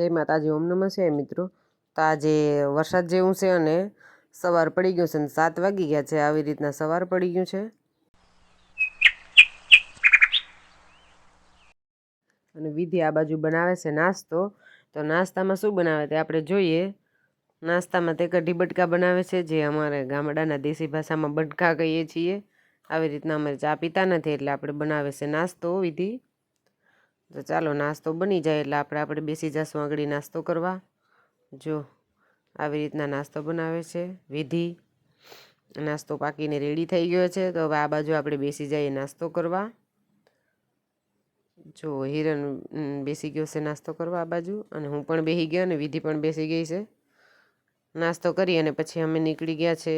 જય માતાજી, ઓમ નમઃ શિવાય મિત્રો. તો આજે વરસાદ જેવું છે અને સવાર પડી ગયું છે અને સાત વાગી ગયા છે. આવી રીતના સવાર પડી ગયું છે. અને વિધિ આ બાજુ બનાવે છે નાસ્તો. તો નાસ્તામાં શું બનાવે તે આપણે જોઈએ. નાસ્તામાં તે કઢી બટકા બનાવે છે, જે અમારે ગામડાના દેશી ભાષામાં બટકા કહીએ છીએ. આવી રીતના અમે ચા પીતા નથી એટલે આપણે બનાવે છે નાસ્તો વિધિ. તો ચાલો નાસ્તો બની જાય એટલે આપણે આપણે બેસી જશું આગળ નાસ્તો કરવા. જો આવી રીતના નાસ્તો બનાવે છે, વિધિ. નાસ્તો પાકીને રેડી થઈ ગયો છે, તો હવે આ બાજુ આપણે બેસી જઈએ નાસ્તો કરવા. જો હિરન બેસી ગયો છે નાસ્તો કરવા આ બાજુ અને હું પણ બેસી ગયો અને વિધિ પણ બેસી ગઈ છે. નાસ્તો કરી અને પછી અમે નીકળી ગયા છે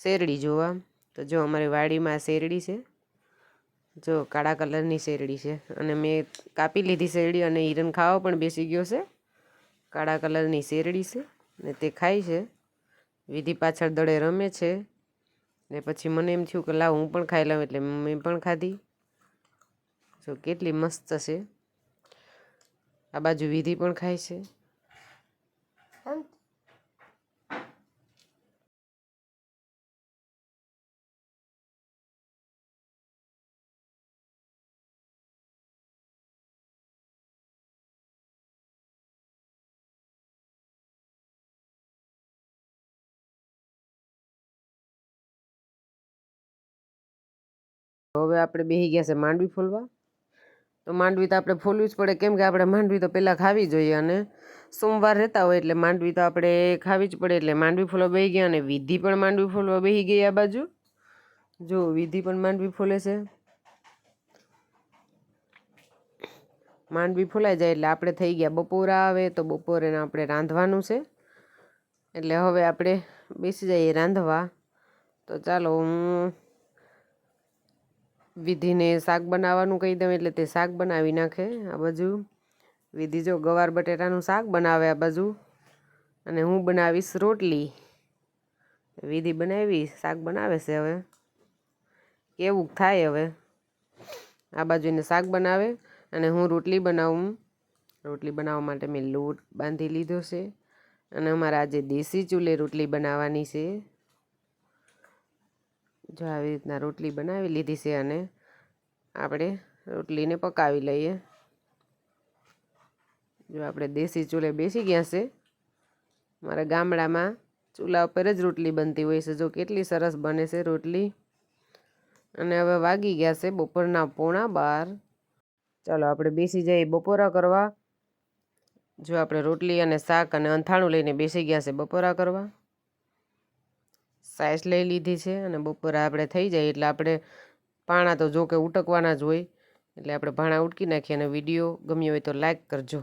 શેરડી જોવા. તો જો અમારી વાડીમાં શેરડી છે. જો કાળા કલરની શેરડી છે. અને મેં કાપી લીધી શેરડી અને હિરણ ખાવા પણ બેસી ગયો છે. કાળા કલરની શેરડી છે ને તે ખાય છે. વિધિ પાછળ દડે રમે છે. ને પછી મને એમ થયું કે લાવ હું પણ ખાઈ લઉં એટલે મેં પણ ખાધી. જો કેટલી મસ્ત છે. આ બાજુ વિધિ પણ ખાય છે. હવે આપણે બેસી ગયા છે માંડવી ફોલવા. તો માંડવી તો આપણે ફોલવી જ પડે. કેમ કે આપણે માંડવી તો પહેલાં ખાવી જોઈએ અને સોમવાર રહેતા હોય એટલે માંડવી તો આપણે ખાવી જ પડે. એટલે માંડવી ફોલવા બેસી ગયા અને વિધિ પણ માંડવી ફોલવા બેસી ગઈ આ બાજુ. જો વિધિ પણ માંડવી ફોલે છે. માંડવી ફોલાઈ જાય એટલે આપણે થઈ ગયા. બપોરા આવે તો બપોરે આપણે રાંધવાનું છે. એટલે હવે આપણે બેસી જઈએ રાંધવા. તો ચાલો હું વિધિને શાક બનાવવાનું કહી દઉં, એટલે તે શાક બનાવી નાખે આ બાજુ. વિધિ જો ગવાર બટેટાનું શાક બનાવે આ બાજુ. અને હું બનાવીશ રોટલી. વિધિ બનાવી, શાક બનાવે છે હવે. કેવું થાય હવે? આ બાજુ એને શાક બનાવે અને હું રોટલી બનાવું. રોટલી બનાવવા માટે મેં લોટ બાંધી લીધો છે. અને અમારે આજે દેશી ચૂલે રોટલી બનાવવાની છે. જો આવી રીતના રોટલી બનાવી લીધી છે અને આપણે રોટલીને પકાવી લઈએ. જો આપણે દેશી ચૂલે બેસી ગયા છે, મારા ગામડામાં ચૂલા ઉપર જ રોટલી બનતી હોય છે. જો કેટલી સરસ બને છે રોટલી. અને હવે વાગી ગયા છે બપોરના પોણા બાર. ચાલો આપણે બેસી જઈએ બપોરા કરવા. જો આપણે રોટલી અને શાક અને અંથાણું લઈને બેસી ગયા છે બપોરા કરવા. સાઈઝ લઈ લીધી છે અને બપોરે આપણે થઈ જાય એટલે આપણે પાણા તો જો કે ઉટકવાના જ હોય. એટલે આપણે ભાણા ઉટકી નાખીએ અને વીડિયો ગમ્યો હોય તો લાઈક કરજો.